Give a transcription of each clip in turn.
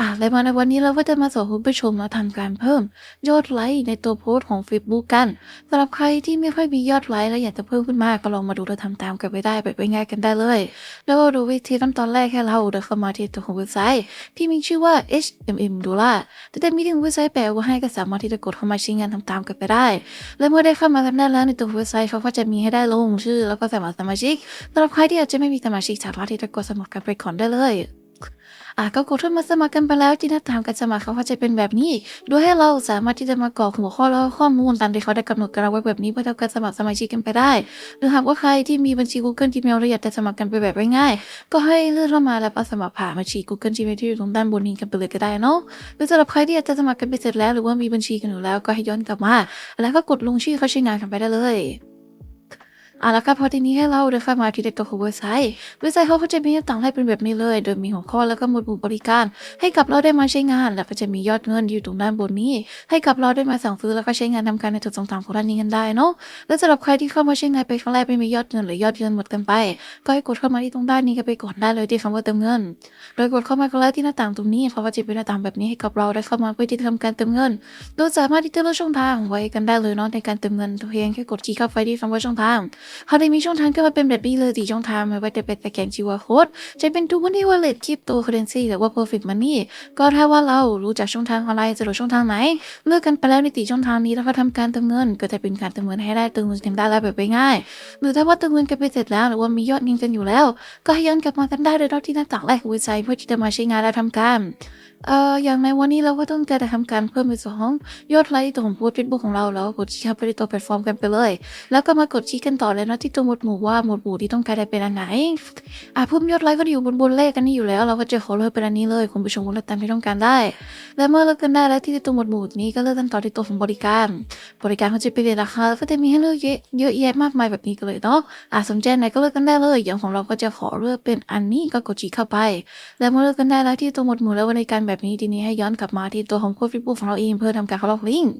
อะและมาในวันนี้เราก็จะมาสอนคุณผู้ชมมาทำการเพิ่ม ยอดไลค์ในตัวโพสต์ของ Facebook กันสำหรับใครที่ไม่ค่อยมียอดไลค์และอยากจะเพิ่มขึ้นมากก็ลองมาดูและทำตามกันไปได้แบบง่ายๆกันได้เลย แล้วก็ดูวิธีขั้นตอนแรกให้เราเดินเข้ามาที่ตัวของเว็บไซต์ ที่มีชื่อว่า HMM Dollar จะได้มีลิงเว็บไซต์แปะไว้ให้ก็สามารถที่จะกดเข้ามาใช้งานทำตามกันไปได้ และเมื่อได้เข้ามาทำได้แล้วในตัวเว็บไซต์เขาก็จะมีให้ได้ลงชื่อ แล้วก็สมัครสมาชิกสำหรับใครที่อาจจะไม่มีสมาชิกสามารถที่จะกดสมัครกันไปก่อนได้เลย อะก็กดเข้ามาสมัครกันไปแล้วที่หน้าตามการสมัครเขาก็จะเป็นแบบนี้ โดยให้เราสามารถที่จะมากรอกหัวข้อแล้วข้อมูลตามที่เขาได้กำหนดกันเอาไว้แบบนี้เพื่อทำการสมัครสมาชิกกันไปได้ หรือหากว่าใครที่มีบัญชี Google Gmail และอยากจะสมัครกันไปแบบง่ายๆก็ให้เลื่อนเข้ามาแล้วก็สมัครผ่านบัญชี Google Gmail ที่อยู่ตรงด้านบนนี้กันไปเลยก็ได้เนาะหรือสำหรับใครที่อยากจะสมัครกันไปเสร็จแล้ว หรือว่ามีบัญชีกันอยู่แล้วก็ให้ย้อนกลับมา แล้วก็กดลงชื่อเข้าใช้งานกันไปได้เลย อะแล้วก็พอทีนี้ให้เราเดินเข้ามาที่เด็กตัวของเว็บไซต์เว็บไซต์เขาก็จะมีหน้าต่างให้เป็นแบบนี้เลย โดยมีหัวข้อแล้วก็หมวดหมู่บริการ ให้กับเราได้มาใช้งาน แล้วก็จะมียอดเงินอยู่ตรงด้านบนนี้ ให้กับเราได้มาสั่งซื้อแล้วก็ใช้งานทำการในทุกช่องทางของร้านนี้กันได้เนาะและสำหรับใครที่เข้ามาใช้งานไปครั้งแรกไม่มียอดเงินหรือยอดเงินหมดกันไป ก็ให้กดเข้ามาที่ตรงด้านนี้กันไปก่อนได้เลยที่คำว่าเติมเงิน โดยกดเข้ามาก็แล้วที่หน้าต่างตรงนี้เขาก็จะเป็นหน้าต่างแบบนี้ให้กับเราได้เข้ามาเพื่อที่จะทำการเติมเงิน โดยสามารถที่จะเลือกช่องทางไว้กันได้เลยเนาะในการเติมเงินเพียงแค่กดคลิกเข้าไปที่คำว่าช่องทางเขาได้มีช่องทางก็มาเป็นแบบนี้เลยสี่ช่องทางไม่ว่าจะเป็นสแกน QR code จะเป็น True Money Wallet Cryptocurrency หรือว่า Perfect Money ก็ถ้าว่าเรารู้จักช่องทางออนไลน์สะดวกช่องทางไหน เลือกกันไปแล้วในสี่ช่องทางนี้แล้วก็ทำการเติมเงิน ก็จะเป็นการเติมเงินให้ได้เติมเงินกันได้แล้วแบบง่ายหรือถ้าว่าเติมเงินกันไปเสร็จแล้ว หรือว่ามียอดเงินกันอยู่แล้ว ก็ให้ย้อนกลับมากันได้โดยรอบที่หน้าต่างแรกของเว็บไซต์เพื่อที่จะมาใช้งานและทำการเอ่ออย่างในวันนี้เราก็ต้องการจะทำการเพิ่มในส่วนของยอดไลค์ตัวของโพสต์เฟซบุ๊กของเราแล้วกดชี้เข้าไปที่ตัวแพลตฟอร์มกันไปเลย แล้วก็มากดชี้กันต่อเลยนะที่ตัวหมวดหมู่ว่าหมวดหมู่ที่ต้องการจะเป็นอันไหนอะเพิ่มยอดไลค์ก็อยู่บนบนเลขกันนี่อยู่แล้ว เราก็จะขอเลือกเป็นอันนี้เลยคุณผู้ชมเลือกตามที่ต้องการได้ และเมื่อเลือกกันได้แล้วที่ตัวหมวดหมู่นี้ก็เลือกกันต่อที่ตัวของบริการ บริการเขาจะเป็นราคาแล้วก็จะมีให้เลือกเยอะเยอะแยะมากมายแบบนี้กันเลยเนาะอะสนใจไหนก็เลือกกันได้เลย อย่างของเราก็จะขอเลือกเป็นอันนี้ก็กดชี้เข้าไป และเมื่อเลือกกันได้แล้วที่ตัวหมวดหมู่และบริการแบบนี้ทีนี้ให้ย้อนกลับมาที่ตัวของโค้ดฟิบูของเราเองเพื่อทำการเขาล็อกลิงก์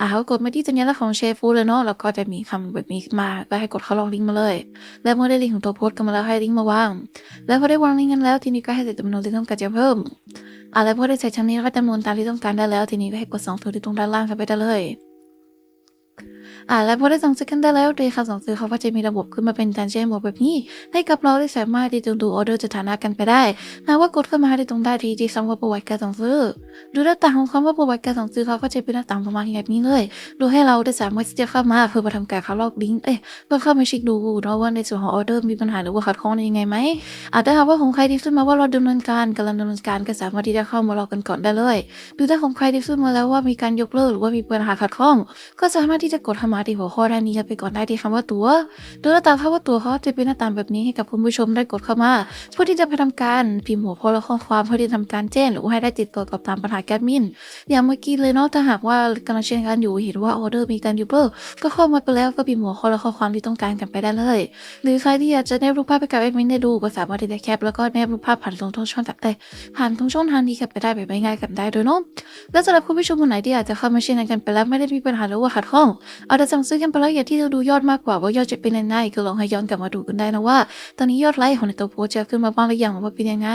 อ่าเขากดมาที่สัญลักษณ์ของเชฟฟูเลยเนาะแล้วก็จะมีคำแบบนี้ขึ้นมาก็ให้กดเขาล็อกลิงก์มาเลย และเมื่อได้ลิงก์ของตัวโพสต์กันมาแล้วให้ลิงก์มาวาง แล้วพอได้วางลิงก์กันแล้ว ทีนี้ก็ให้ใส่จำนวนที่ต้องการจะเพิ่มอะแล้วพอได้ใส่ชั้นนี้แล้วก็จำนวนตามที่ต้องการได้แล้ว ทีนี้ก็ให้กดสองตัวที่ตรงด้านล่างกันไปได้เลย อ่าแล้วพอได้สั่งซื้อกันได้แล้วโดยการสั่งซื้อเขาก็จะมีระบบขึ้นมาเป็นการแจ้งบอกแบบนี้ ให้กับเราได้สามารถที่จะดูออเดอร์สถานะกันไปได้หากว่ากดเข้ามาที่ตรงได้ที่ที่คำว่าประวัติการสั่งซื้อ ดูหน้าต่างของคำว่าประวัติการสั่งซื้อเขาก็จะเป็นหน้าต่างประมาณแบบนี้เลย ดูให้เราได้สามารถที่จะเข้ามาเพื่อมาทำการเข้าลอกลิงก์เอ้ยเพื่อเข้ามาเช็คดูเนาะว่าในส่วนของออเดอร์มีปัญหาหรือว่าขัดข้องยังไงไหมอาจจะหากว่าของใครที่ขึ้นมาว่าเราดำเนินการกำลังดำเนินการก็สามารถที่จะเข้ามารอกันก่อนได้เลย ดูถ้าของใครที่ขึ้นมาแล้วว่ามีการยกเลิกหรือว่ามีปัญหาขัดข้อง ก็สามารถที่จะกดเข้ามาที่หัวข้อด้านนี้กันไปก่อนได้ที่คำว่าตัวโดยหน้าตางคำว่าตัวเขาจะเป็นหน้าตาแบบนี้ให้กับคุณผู้ชมได้กดเข้ามาเพื่อที่จะไปทำการพิมพ์หัวข้อและข้อความเพื่อที่จะทำการแจ้งหรือให้ได้ติดต่อกับตามปัญหาแกดมิน อย่างเมื่อกี้เลยเนาะถ้าหากว่ากำลังใช้งานอยู่เห็นว่าออเดอร์มีการยกเลิกก็เข้ามาไปแล้วก็พิมพ์หัวข้อและข้อความที่ต้องการกันไปได้เลย หรือใครที่อยากจะแนบรูปภาพไปกับแอดมินได้ดูก็สามารถที่จะแคปแล้วก็แนบรูปภาพผ่านตรงช่องทางเอ้ผ่านตรงช่องทางนี้กันไปได้แบบง่ายๆกันได้โดยเนาะและสำหรับคุณผู้ชมคนไหนที่อยากจะเข้ามาใช้งานกันไปแล้วไม่ได้มีปัญหาหรือว่าขัดข้องเอาแต่สั่งซื้อกันไปแล้วอยาที่จะดูยอดมากกว่าว่ายอดจะเป็นยังไงก็ลองให้ย้อนกลับมาดูกันได้นะว่า ตอนนี้ยอดไลค์ของในตัวโพสจะขึ้นมาบ้างหรือยังว่าเป็นยังไง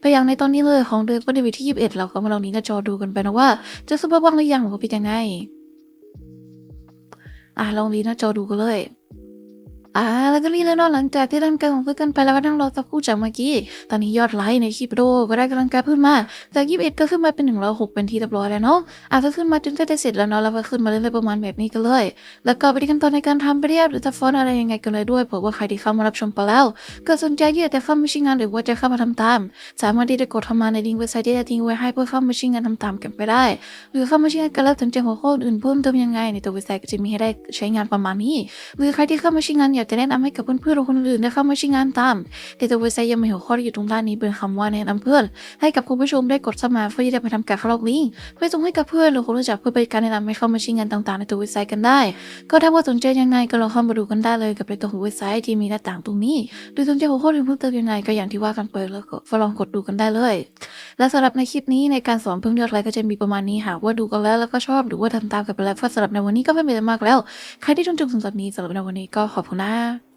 ไปอย่างในตอนนี้เลยของเดือนพฤศจิกายนที่ 21 เราก็มาลองนี้หน้าจอดูกันไปนะว่า จะขึ้อบ้างหรือยังว่าเป็นยังไงอะลองนี้หน้าจอดูกันเลย อ่าแล้วก็นี่แล้วนาะหลังจากที่ทำการของเพื่อนกันไปแล้วก็นั่งเรอสักครู่จากเมื่อกี้ ตอนนี้ยอดไลค์ในคลิปวิดีโอก็ได้กำลังการขึ้นมา จาก21ก็ขึ้นมาเป็น106เป็นที่เรียบร้อยแล้วเนาะอะถ้าขึ้นมาจนใกล้จะเสร็จแล้วเนาะแล้วก็ขึ้นมาเรื่อยๆประมาณแบบนี้กันเลย แล้วก็ไปที่ขั้นตอนในการทำไปเรียบหรือจะฟอนอะไรยังไงกันเลยด้วยเผื่อว่าใครที่เข้ามารับชมไปแล้ว ก็สนใจที่อยากจะเข้ามาใช้งานหรือว่าจะเข้ามาทำตาม สามารถที่จะกดเข้ามาในลิงก์เว็บไซต์ที่จะทิ้งไว้ให้เพื่อเข้ามาช้งงานทำตามกันไปได้ หรือเข้ามาช้งงานกันแล้วสนใจหัวข้ออื่นเพิ่มเติมยังไงในตัวเว็บไซต์ก็จะมีให้ได้ใช้งานประมาณนี้ หรือใครที่เข้ามาใช้งานอยากจะแนะนำให้กับเพื่อนๆหรือคนอื่นได้เข้ามาใช้งานตามในตัวเว็บไซต์ยังมีหัวข้อที่อยู่ตรงด้านนี้เป็นคำว่าแนะนำเพื่อน ให้กับคุณผู้ชมได้กดสมัครเพื่อที่จะไปทำการเข้าล็อกลิงก์เพื่อส่งให้กับเพื่อนหรือคนรู้จักเพื่อเป็นการแนะนำให้เข้ามาใช้งานต่างๆ ในตัวเว็บไซต์กันได้ ก็ถ้าว่าสนใจยังไงก็ลองเข้ามาดูกันได้เลยกับในตัวของเว็บไซต์ที่มีหน้าต่างตรงนี้หรือสนใจหัวข้ออื่นเพิ่มเติมยังไงก็อย่างที่ว่ากันไปแล้วก็ลองกดดูกันได้เลย และสำหรับในคลิปนี้ในการสอนเพิ่มยอดไลค์ก็จะมีประมาณนี้หากว่าดูกันแล้วแล้วก็ชอบหรือว่าทำตามกันไปแล้วสำหรับในวันนี้ก็ไม่มีอะไรมากแล้ว ใครที่ชมจนถึงตอนนี้สำหรับในวันนี้ก็ขอบคุณนะ à